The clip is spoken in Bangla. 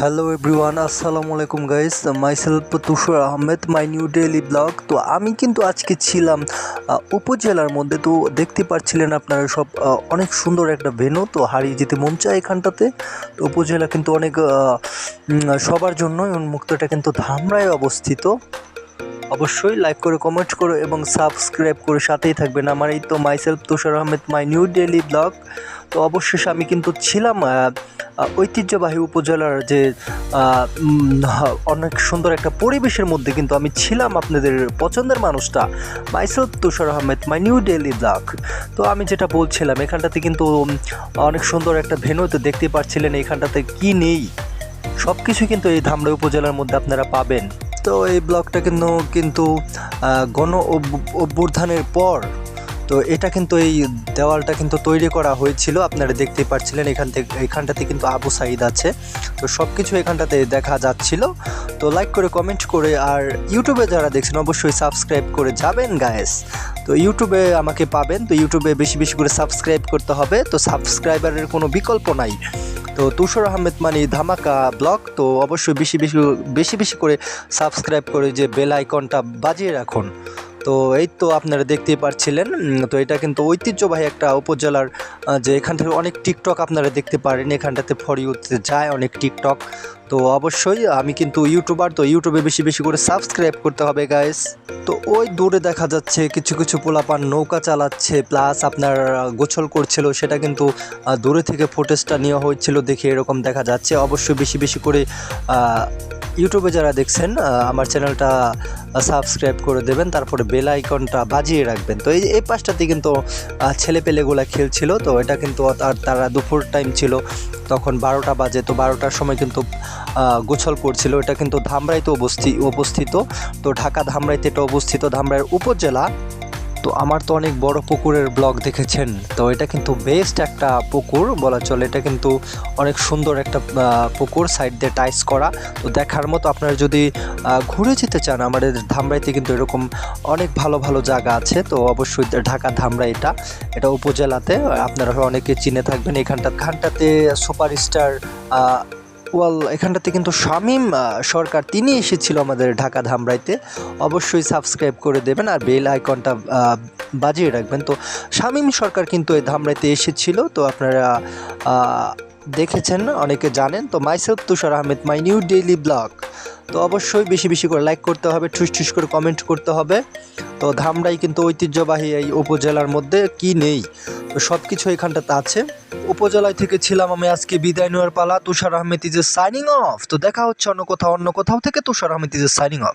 হ্যালো এভরিওয়ান আসসালামু আলাইকুম guys myself Tushar Ahmed my new daily vlog তো আমি কিন্তু আজকে ছিলাম উপজেলার মধ্যে। তো দেখতে পাচ্ছিলেন আপনারা সব অনেক সুন্দর একটা ভেনু তো হারিয়ে যেতে মন চায় এখানটাতে। তো উপজেলা কিন্তু অনেক সবার জন্যই উন্মুক্ত এটা কিন্তু ধামরায় অবস্থিত। অবশ্যই লাইক করে কমেন্ট করো এবং সাবস্ক্রাইব করে সাথেই থাকবেন আমার এই তো myself Tushar Ahmed my new daily vlog তো অবশেষে আমি কিন্তু ছিলাম ঐতিহ্যবাহী উপজেলার যে অনেক সুন্দর একটা পরিবেশের মধ্যে কিন্তু আমি ছিলাম আপনাদের পছন্দের মানুষটা myself Tushar Ahmed my new daily vlog তো আমি যেটা বলছিলাম, এখানটাতে কিন্তু অনেক সুন্দর একটা ভেনু তো দেখতে পাচ্ছিলেন, এখানটাতে কি নেই? সব কিছু কিন্তু এই ধামরা উপজেলার মধ্যে আপনারা পাবেন। তো এই ব্লগটা কিন্তু কিন্তু গণ অভ্যু- অভ্যুত্থানের পর তো এটা কিন্তু এই দেওয়ালটা কিন্তু তৈরি করা হয়েছিল, আপনারা দেখতেই পাচ্ছিলেন এখান থেকে, এখানটাতে কিন্তু আবু সাইদ আছে। তো সব কিছু এখানটাতে দেখা যাচ্ছিল। তো লাইক করে কমেন্ট করে, আর ইউটিউবে যারা দেখছেন অবশ্যই সাবস্ক্রাইব করে যাবেন গায়েস তো ইউটিউবে আমাকে পাবেন, তো ইউটিউবে বেশি বেশি করে সাবস্ক্রাইব করতে হবে। তো সাবস্ক্রাইবারের কোনো বিকল্প নাই। তো তুষার আহমেদ মানে ধামাকা ব্লগ, তো অবশ্যই বেশি বেশি বেশি বেশি করে সাবস্ক্রাইব করে যে বেল আইকনটা বাজিয়ে রাখুন। তো এই তো আপনারা দেখতেই পারছিলেন তো এটা কিন্তু ঐতিহ্যবাহী একটা উপজেলার যে এখান থেকে অনেক টিকটক আপনারা দেখতে পারেন, এখানটাতে ফর ইউতে যায় অনেক টিকটক। তো অবশ্যই আমি কিন্তু ইউটিউবার, তো ইউটিউবে বেশি বেশি করে সাবস্ক্রাইব করতে হবে গাইস তো ওই দূরে দেখা যাচ্ছে কিছু কিছু পোলাপান নৌকা চালাচ্ছে প্লাস আপনার গোছল করছিল, সেটা কিন্তু দূরে থেকে ফুটেজটা নেওয়া হয়েছিল দেখে এরকম দেখা যাচ্ছে। অবশ্যই বেশি বেশি করে ইউটিউবে যারা দেখছেন আমার চ্যানেলটা সাবস্ক্রাইব করে দেবেন, তারপরে বেল আইকনটা বাজিয়ে রাখবেন। তো এই এই পাশটাতে কিন্তু ছেলেপেলেগুলা খেলছিল, তো এটা কিন্তু আর তারা দুপুর টাইম ছিল। তখন বারোটা বাজে, তো বারোটার সময় কিন্তু গোছল করছিল। এটা কিন্তু ধামরাইতে অবস্থি, অবস্থিত। তো ঢাকা ধামরাইতে এটা অবস্থিত। ধামরাইয়ের উপজেলা তো আমার তো অনেক বড় পুকুরের ব্লগ দেখেছেন। তো এটা কিন্তু বেস্ট একটা পুকুর বলা চলে। এটা কিন্তু অনেক সুন্দর একটা পুকুর সাইড দিয়ে টাইস করা। তো দেখার মতো আপনারা যদি ঘুরে যেতে চান, আমাদের ধামরাইতে কিন্তু এরকম অনেক ভালো ভালো জায়গা আছে। তো অবশ্যই ঢাকা ধামরাই এটা। এটা উপজেলাতে। আপনারা অনেকে চিনে থাকবেন এখানটা। খানটাতে সুপারস্টার ওয়াল এখানটাতে কিন্তু শামীম সরকার তিনি এসেছিল আমাদের ঢাকা ধামরাইতে। অবশ্যই সাবস্ক্রাইব করে দেবেন আর বেল আইকনটা বাজিয়ে রাখবেন। তো শামীম সরকার কিন্তু এই ধামরাইতে এসেছিল। তো আপনারা দেখেছেন, অনেকে জানেন। তো myself Tushar Ahmed my new daily vlog তো অবশ্যই বেশি বেশি করে লাইক করতে হবে, ঠুস ঠুস করে কমেন্ট করতে হবে। তো ধামরাই কিন্তু ঐতিহ্যবাহী এই উপজেলার মধ্যে কি নেই? তো সব কিছু এখানটাতে আছে। উপজেলায় থেকে ছিলাম আমি আজকে বিদায় নেওয়ার পালা। Tushar Ahmed is signing off তো দেখা হচ্ছে অন্য কোথাও অন্য কোথাও থেকে Tushar Ahmed is signing off